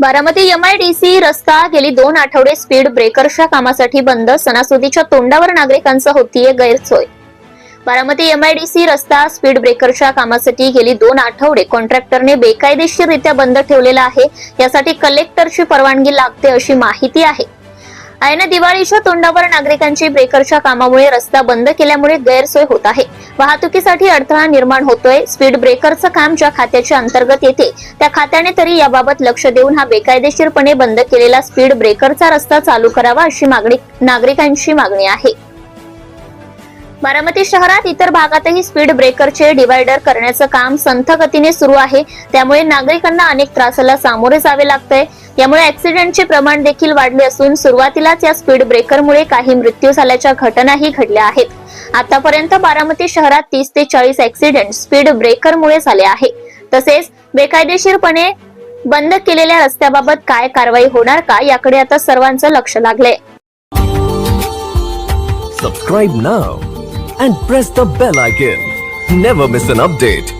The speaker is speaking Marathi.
बारामती एमआयडीसी रस्ता गेली दोन आठवडे स्पीड ब्रेकरच्या कामासाठी बंद. सणासुदीच्या तोंडावर नागरिकांचा होतीये गैरसोय. बारामती एमआयडीसी रस्ता स्पीड ब्रेकरच्या कामासाठी गेली दोन आठवडे कॉन्ट्रॅक्टरने बेकायदेशीररित्या बंद ठेवलेला आहे. यासाठी कलेक्टरची परवानगी लागते अशी माहिती आहे. आयना दिवाळीच्या तोंडावर नागरिकांची ब्रेकरच्या कामामुळे रस्ता बंद केल्यामुळे गैरसोय होत आहे. वाहतुकीसाठी अडथळा निर्माण होतोय. स्पीड ब्रेकरचं काम ज्या खात्याच्या अंतर्गत येते त्या खात्याने तरी याबाबत लक्ष देऊन हा बेकायदेशीरपणे बंद केलेला स्पीड ब्रेकरचा रस्ता चालू करावा अशी मागणी नागरिकांची मागणी आहे. बारामती शहरात इतर भागातही स्पीड ब्रेकरचे डिवायडर करण्याचं काम संथ गतीने सुरू आहे. त्यामुळे नागरिकांना अनेक त्रासाला सामोरे जावे लागतंय. यामुळे ऍक्सिडेंटचे प्रमाण देखील वाढले असून सुरुवातीलाच या स्पीड ब्रेकरमुळे काही मृत्यू झाल्याच्या घटनाही घडल्या आहेत. आतापर्यंत बारामती शहरात तीस ते चाळीस ऍक्सिडेंट स्पीड ब्रेकरमुळे झाले आहे. तसेच बेकायदेशीरपणे बंद केलेल्या रस्त्याबाबत काय कारवाई होणार का याकडे आता सर्वांचं लक्ष लागलंय. Subscribe now and press the bell icon never miss an update